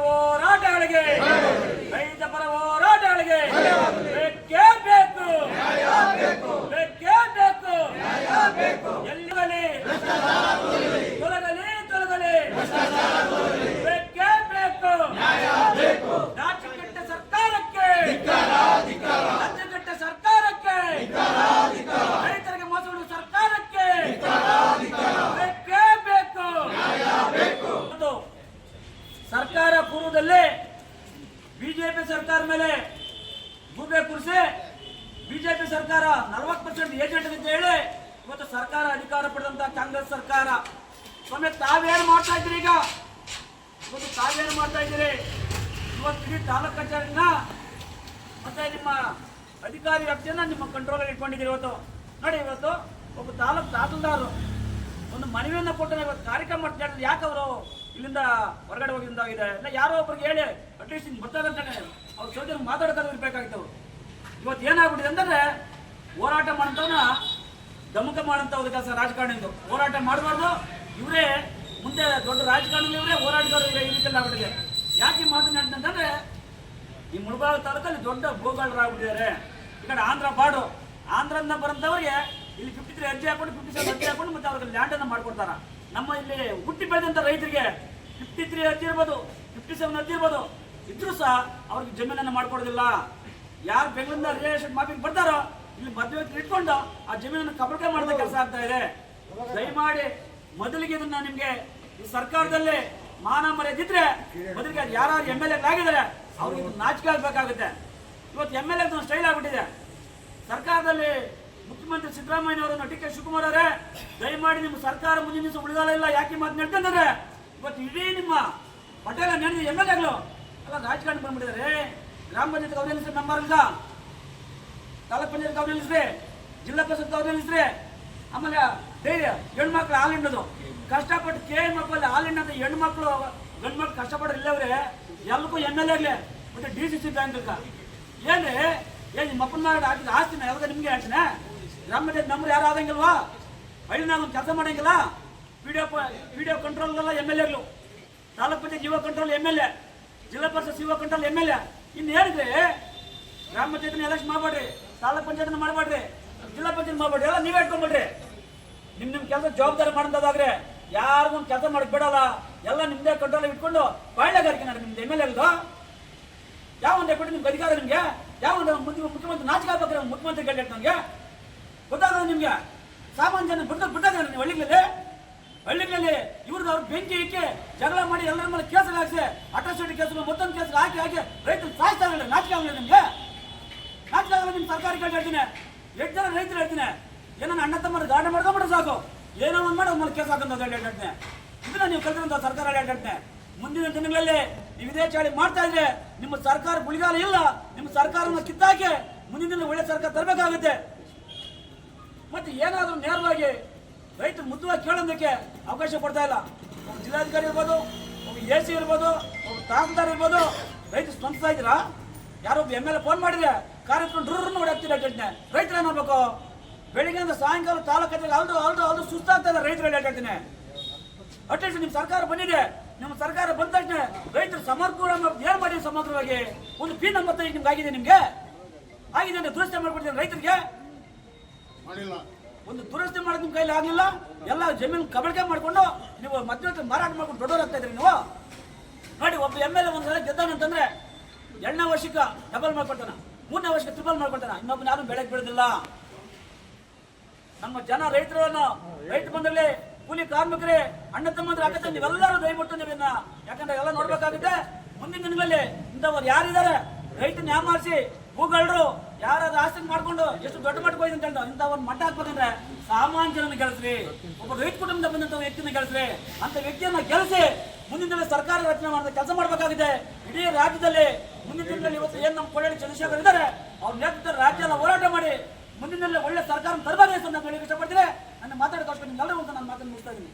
고마워. ಗೂಬೆ ಕುರಿಸಿ ಬಿಜೆಪಿ ಸರ್ಕಾರ ನಲವತ್ತು ಪರ್ಸೆಂಟ್ ಏಜೆಂಟ್ ಅಂತ ಹೇಳಿ ಇವತ್ತು ಸರ್ಕಾರ ಅಧಿಕಾರ ಪಡೆದಂತ ಕಾಂಗ್ರೆಸ್ ಸರ್ಕಾರ. ಸ್ವಾಮಿ, ತಾವೇನು ಮಾಡ್ತಾ ಇದ್ದೀರಿ ಈಗ? ಇವತ್ತು ತಾವೇನು ಮಾಡ್ತಾ ಇದ್ದೀರಿ? ಇವತ್ತು ಇಡೀ ತಾಲೂಕ್ ಕಚೇರಿನ ಮತ್ತೆ ನಿಮ್ಮ ಅಧಿಕಾರಿ ವ್ಯಕ್ತಿಯನ್ನ ನಿಮ್ಮ ಕಂಟ್ರೋಲ್ ಇಟ್ಕೊಂಡಿದ್ದೀರಿ ಇವತ್ತು. ನೋಡಿ, ಇವತ್ತು ಒಬ್ಬ ತಾಲೂಕು ತಹಸೀಲ್ದಾರ್ ಒಂದು ಮನವಿಯನ್ನು ಕೊಟ್ಟರೆ ಇವತ್ತು ಕಾರ್ಯಕ್ರಮ ಮಾಡ್ತಾ. ಯಾಕೆ ಅವರು ಇಲ್ಲಿಂದ ಹೊರಗಡೆ ಹೋಗಿದ್ದಾಗಿದೆ ಇಲ್ಲ, ಯಾರೋ ಒಬ್ರಿಗೆ ಹೇಳಿ ಅಟ್ಲೀಸ್ಟ್ ಹಿಂಗೆ ಬರ್ತಾರೆ ಅಂತಾನೆ ಅವ್ರ ಸೋದರ ಮಾತಾಡ್ತಾರೆ ಇರ್ಬೇಕಾಗಿತ್ತು. ಇವತ್ತು ಏನಾಗ್ಬಿಟ್ಟಿದೆ ಅಂದ್ರೆ ಹೋರಾಟ ಮಾಡೋಂಥವ್ನ ದಮಕ ಮಾಡೋಂಥ ಒಂದು ಕೆಲಸ ರಾಜಕಾರಣಿಂದು ಹೋರಾಟ ಮಾಡಬಾರ್ದು, ಇವರೇ ಮುಂದೆ ದೊಡ್ಡ ರಾಜಕಾರಣಿ ಇವರೇ ಹೋರಾಟಗಾರರು ಇವರೇ ಈ ರೀತಿಯಲ್ಲಿ ಆಗ್ಬಿಟ್ಟಿದೆ. ಯಾಕೆ ಅಂದ್ರೆ ಈ ಮುಳಬಾಗ ತಾಲೂಕಲ್ಲಿ ದೊಡ್ಡ ಭೂಗಾಳರಾಗ್ಬಿಟ್ಟಿದ್ದಾರೆ ಈ ಕಡೆ ಆಂಧ್ರ ಬಾಡು ಆಂಧ್ರದಿಂದ ಬರೋಂಥವ್ರಿಗೆ ಇಲ್ಲಿ ಫಿಫ್ಟಿ ತ್ರೀ ಅರ್ಜಿ ಹಾಕೊಂಡು ಫಿಫ್ಟಿ ಸೆವೆನ್ ಅರ್ಜಿ ಹಾಕೊಂಡು ಮತ್ತೆ ಅವ್ರಿಗೆ ಲ್ಯಾಂಡ್ ಅನ್ನ ಮಾಡ್ಕೊಡ್ತಾರ. ನಮ್ಮ ಇಲ್ಲಿ ಹುಟ್ಟಿ ಬೆಳೆದಂತ ರೈತರಿಗೆ ಫಿಫ್ಟಿ ತ್ರೀ ಹತ್ತಿರ್ಬೋದು ಫಿಫ್ಟಿ ಸೆವೆನ್ ಹತ್ತಿರ್ಬೋದು. ಇದ್ರೂ ಸಹ ಅವ್ರಿಗೆ ಜಮೀನನ್ನು ಮಾಡ್ಕೊಡೋದಿಲ್ಲ. ಯಾರು ಬೆಂಗಳೂರಿನ ಎಸ್ಟೇಟ್ ಮಾಫಿಗೆ ಬರ್ತಾರೋ, ಇಲ್ಲಿ ಮದುವೆ ಇಟ್ಕೊಂಡು ಆ ಜಮೀನನ್ನು ಕಬಳಕೆ ಮಾಡಿದ ಕೆಲಸ ಆಗ್ತಾ ಇದೆ. ದಯಮಾಡಿ ಮೊದಲಿಗೆ ಇದನ್ನ ನಿಮ್ಗೆ ಈ ಸರ್ಕಾರದಲ್ಲಿ ಮಾನ ಮರ್ಯಾದಿದ್ರೆ, ಮೊದಲಿಗೆ ಯಾರು ಎಂ ಎಲ್ ಆಗಿದ್ದಾರೆ ಅವ್ರಿಗೆ ನಾಚಿಕೆ ಆಗ್ಬೇಕಾಗುತ್ತೆ. ಇವತ್ತು ಎಂ ಎಲ್ ಎ ಸ್ಟೈಲ್ ಆಗ್ಬಿಟ್ಟಿದೆ. ಸರ್ಕಾರದಲ್ಲಿ ಮುಖ್ಯಮಂತ್ರಿ ಸಿದ್ದರಾಮಯ್ಯ ಅವರನ್ನು ಡಿ ಕೆ ಶಿವಕುಮಾರ್ ಅವರೇ, ದಯಮಾಡಿ ನಿಮ್ಮ ಸರ್ಕಾರ ಮುಂದಿನ ಉಳಿದಾಲ ಇಲ್ಲ ಯಾಕೆ ಮಾತು ನಡ್ಕೊಂಡ್ರೆ? ಇವತ್ತು ಇಡೀ ನಿಮ್ಮ ಪಟೇಲ ನಡೆದ ಎಂ ಎಲ್ ಎಗಳು. ಎಲ್ಲ ರಾಜಕಾರಣ ಬಂದ್ಬಿಟ್ಟಿದ್ದಾರೆ. ಗ್ರಾಮ ಪಂಚಾಯತ್ ಅವ್ರು ನಿಲ್ಲಿಸ್ರಿ ಮೆಂಬರ್ ಇಲ್ಲ ತಾಲೂಕ್ ಪಂಚಾಯತ್ ಅವ್ರು ನಿಲ್ಲಿಸ್ರಿ ಜಿಲ್ಲಾ ಪರಿಷತ್ ಅವ್ರು ನಿಲ್ಲಿಸ್ರಿ ಆಮೇಲೆ ಧೈರ್ಯ ಹೆಣ್ಮಕ್ಳು ಹಾಲು ಹಿಂಡೋದು. ಕಷ್ಟಪಟ್ಟು ಕೆ ಮಕ್ಕಳಲ್ಲಿ ಹಾಲು ಹಿಂಡೋದು ಹೆಣ್ಮಕ್ಳು ಗಂಡು ಮಕ್ಳು ಇಲ್ಲವ್ರೆ. ಎಲ್ಲಕ್ಕೂ ಎಂ ಎಲ್ ಎಗ್ಲೆ ಮತ್ತೆ ಡಿ ಸಿ ಸಿ ಬ್ಯಾಂಕ್ ಏನ್ರಿ? ಏನ್ ನಿಮ್ಮ ಅಪ್ಪನ ಮಾಡಿ ಹಾಕಿದ ಆಸ್ತಿನ ಯಾವಾಗ ನಿಮ್ಗೆ ಹೇಳ್ತೀನಿ? ಗ್ರಾಮ ಪಂಚಾಯತ್ ನಂಬರ್ ಯಾರು ಆದಂಗಿಲ್ವಾ? ಐದು ಒಂದು ಕೆಲಸ ಮಾಡಂಗಿಲ್ಲ? ವಿಡಿಯೋ ವಿಡಿಯೋ ಕಂಟ್ರೋಲ್ಗೆಲ್ಲ ಎಂ ಎಲ್ ಎಗಳು. ತಾಲೂಕು ಪಂಚಾಯತ್ ಯುವ ಕಂಟ್ರೋಲ್ ಎಂ ಎಲ್ ಎ, ಜಿಲ್ಲಾ ಪರಿಷತ್ ಯುವ ಕಂಟ್ರೋಲ್ ಎಂ ಎಲ್ ಎ. ಇನ್ನು ಹೇಳಿದ್ರೆ ಗ್ರಾಮ ಪಂಚಾಯತ್ನ ಎಲೆಕ್ಷನ್ ಮಾಡಬೇಡ್ರಿ, ತಾಲೂಕ್ ಪಂಚಾಯತ್ನ ಮಾಡಬೇಡ್ರಿ, ಜಿಲ್ಲಾ ಪಂಚಾಯತ್ ಮಾಡಬೇಡ್ರಿ, ಎಲ್ಲ ನೀವೇ ಇಟ್ಕೊಂಡ್ಬಿಡ್ರಿ ನಿಮ್ಮ ನಿಮ್ಮ ಕೆಲಸ ಜವಾಬ್ದಾರಿ ಮಾಡೋದಾದ್ರೆ ಯಾರಿಗೂ ಒಂದು ಕೆಲಸ ಮಾಡಕ್ ಬಿಡಲ್ಲ. ಎಲ್ಲ ನಿಮ್ಮದೇ ಕಂಟ್ರೋಲ್ ಇಟ್ಕೊಂಡು ಬಾಯ್ಲೆಗಾರಿಕೆ ನಾನು ನಿಮ್ದು ಎಂ ಎಲ್ ಎಲ್ದು ಯಾವ ಒಂದು ಕೊಟ್ಟು ನಿಮ್ಗೆ ಅಧಿಕಾರ ನಿಮಗೆ? ಯಾವ ಒಂದು ಮುಖ್ಯ- ಮುಖ್ಯಮಂತ್ರಿ ನಾಚಿಕೆ ಆಗ್ಬೇಕಾದ್ರೆ ಮುಖ್ಯಮಂತ್ರಿ ಕೇಳಿ ನಂಗೆ ಗೊತ್ತಾಗಲ್ಲ ನಿಮಗೆ? ಸಾಮಾನ್ಯ ಜನ ಬಿಟ್ಟು ಬಿಟ್ಟಾಗ ನೀವು ಹಳ್ಳಿಗಳಲ್ಲಿ ಹಳ್ಳಿಗಳಲ್ಲಿ ಇವ್ರದ್ದು ಅವ್ರ ಬೆಂಕಿ ಇಕ್ಕಿ ಜಗಳ ಮಾಡಿ ಎಲ್ಲರ ಮೇಲೆ ಕೇಸ್ ಹಾಕಿಸಿ ಅಟ್ರಾಸಿಟಿ ಕೇಸ್ ಮತ್ತೊಂದು ಕೇಸ್ ಹಾಕಿ ಹಾಕಿ ರೈತರು ಸಾಯ್ತಾರೆ ನಾಚಿಕೆ ಆಗಲಿ ನಿಮಗೆ? ನಾಚಿಕೆ ಆಗಲ್ಲ ನಿಮ್ಮ ಸರ್ಕಾರಿ ಕೇಳಿ ಹೇಳ್ತೀನಿ. ಎಷ್ಟು ಜನ ರೈತರು ಹೇಳ್ತೀನಿ. ಏನೋ ಅಣ್ಣ ತಮ್ಮರು ಗಾಡಿ ಮಾಡ್ಕೊಂಡ್ಬಿಟ್ರೆ ಸಾಕು. ಏನೋ ಒಂದು ಮಾಡಿ, ಅವ್ರ ಕೇಸ್ ಹಾಕಂತ ಹೇಳಿ ಹೇಳ್ತೀನಿ. ಇದನ್ನ ನೀವು ಕಲ್ತಿರಂತ ಸರ್ಕಾರ ಹೇಳಿ ಹೇಳ್ತೀನಿ. ಮುಂದಿನ ದಿನಗಳಲ್ಲಿ ನೀವು ಇದೇ ಚಾಳಿ ಮಾಡ್ತಾ ಇದ್ರೆ ನಿಮ್ಮ ಸರ್ಕಾರ ಗುಳಿಗಾಲ ಇಲ್ಲ. ನಿಮ್ಮ ಸರ್ಕಾರನ ಕಿತ್ತಾಕಿ ಮುಂದಿನ ದಿನ ಒಳ್ಳೆ ಸರ್ಕಾರ ತರಬೇಕಾಗುತ್ತೆ. ಮತ್ತೆ ಏನಾದರೂ ನೇರವಾಗಿ ರೈತರು ಮುದ್ದುವಾಗಿ ಕೇಳೋದಕ್ಕೆ ಅವಕಾಶ ಕೊಡ್ತಾ ಇಲ್ಲ. ಒಬ್ಬ ಜಿಲ್ಲಾಧಿಕಾರಿ ಇರ್ಬೋದು, ಒಬ್ಬ ಎ ಸಿ ಇರ್ಬೋದು, ಒಬ್ಬ ತಹಸೀಲ್ದಾರ್ ಇರ್ಬೋದು ರೈತರು ಸ್ಪಂದಿಸ್ತಾ ಇದ್ದೀರಾ? ಯಾರೊಬ್ಬ ಎಂ ಎಲ್ ಎ ಫೋನ್ ಮಾಡಿದ್ರೆ ಕಾರ್ಯಕ್ರಮ ಡ್ರೂರ್ನ ಹೊಡೆಯಾಗ್ತೀರಾ ಹೇಳ್ತೀನಿ ರೈತರು ಬೆಳಿಗ್ಗೆ ಬೆಳಿಗ್ಗೆಯಿಂದ ಸಾಯಂಕಾಲ ತಾಲೂಕು ಅಲ್ದು ಅಲ್ದು ಅಲ್ದು ಸುಸ್ತಾಗ್ತಾ ಇಲ್ಲ ರೈತರು ಹೇಳ್ತೀನಿ ಅಟ್ಲೀಸ್ಟ್ ನಿಮ್ಮ ಸರ್ಕಾರ ಬಂದಿದೆ. ನಿಮ್ಮ ಸರ್ಕಾರ ಬಂದ ತಕ್ಷಣ ರೈತರು ಸಮಗ್ರ ಏನ್ ಮಾಡಿ ಸಮಗ್ರವಾಗಿ? ಒಂದು ಪಿ ನಂಬರ್ ನಿಮ್ಗೆ ಆಗಿದೆ ನಿಮ್ಗೆ? ಆಗಿದೆ ದುರಸ್ತಿ ಮಾಡ್ಬಿಡ್ತೀನಿ ರೈತರಿಗೆ. ಮಾಡಿಲ್ಲ. ಒಂದು ದುರಸ್ತಿ ಮಾಡೋದು ನಿಮ್ಮ ಕೈಲಿ ಆಗಲಿಲ್ಲ? ಎಲ್ಲ ಜಮೀನು ಕಬಳಿಕೆ ಮಾಡಿಕೊಂಡು ನೀವು ಮಧ್ಯ ಮಾರಾಟ ಮಾಡ್ಕೊಂಡು ದೊಡ್ಡವರಾಗ್ತಾ ಇದ್ರಿ ನೀವು? ನೋಡಿ, ಒಬ್ಬ ಎಂ ಎಲ್ ಎ ಒಂದ್ಸಲ ಗೆದ್ದಾನಂತಂದ್ರೆ ಎರಡನೇ ವರ್ಷಕ್ಕೆ ಡಬಲ್ ಮಾಡ್ಕೊಳ್ತಾನ, ಮೂರನೇ ವರ್ಷಕ್ಕೆ ಟ್ರಿಬಲ್ ಮಾಡ್ಕೊಳ್ತಾನ ಇನ್ನೊಬ್ಬ ಯಾರು ಬೆಳಗ್ಗೆ ಬೀಳೋದಿಲ್ಲ ನಮ್ಮ ಜನ ರೈತರನ್ನು ರೈತ ಬಂದಲ್ಲಿ ಕೂಲಿ ಕಾರ್ಮಿಕರೇ, ಅಣ್ಣ ತಮ್ಮಂದ್ರೆ ಆಗತ್ತೆ ನೀವೆಲ್ಲರೂ ದಯವಿಟ್ಟು ನೀವನ್ನ ಯಾಕಂದ್ರೆ ಎಲ್ಲ ನೋಡ್ಬೇಕಾಗುತ್ತೆ. ಮುಂದಿನ ದಿನಗಳಲ್ಲಿ ಇಂಥವ್ರು ಯಾರಿದ್ದಾರೆ, ರೈತನ ಯಾಮಾರಿಸಿ ಭೂಗಳರು ಯಾರಾದ್ರೂ ಆಸ್ತಿ ಮಾಡ್ಕೊಂಡು ಎಷ್ಟು ದೊಡ್ಡ ಮಟ್ಟಕ್ಕೆ ಹೋಯ್ತು ಅಂತ ಇಂಥ ಒಂದು ಮಟ್ಟ ಹಾಕ್ಬೇಕಂದ್ರೆ ಸಾಮಾನ್ಯ ಜನನ ಗೆಲ್ಸ್ರಿ. ಒಬ್ಬ ರೈತ ಕುಟುಂಬದ ಬಂದಂತ ವ್ಯಕ್ತಿನ ಗೆಲ್ಸ್ರಿ. ಅಂತ ವ್ಯಕ್ತಿಯನ್ನ ಗೆಲ್ಸಿ ಮುಂದಿನ ದಿನ ಸರ್ಕಾರ ರಚನೆ ಮಾಡಿದ ಕೆಲಸ ಮಾಡಬೇಕಾಗಿದೆ. ಇಡೀ ರಾಜ್ಯದಲ್ಲಿ ಮುಂದಿನ ದಿನದಲ್ಲಿ ಇವತ್ತು ಏನು ನಮ್ಮ ಕೊಳ್ಳಿ ಚಂದ್ರಶೇಖರ್ ಇದ್ದಾರೆ, ಅವ್ರ ನೇತೃತ್ವ ರಾಜ್ಯ ಎಲ್ಲ ಹೋರಾಟ ಮಾಡಿ ಮುಂದಿನ ದಿನ ಒಳ್ಳೆ ಸರ್ಕಾರ ತರಬೇಕು ಅಂತ ಹೇಳಿ ಇಷ್ಟಪಡ್ತೀನಿ. ನನ್ನ ಮಾತಾಡೋದಕ್ಕೆ ನಿಮ್ಗೆಲ್ಲರೂ ಅಂತ ನಾನು ಮಾತನ್ನು ಮುಗಿಸ್ತಾ ಇದ್ದೀನಿ.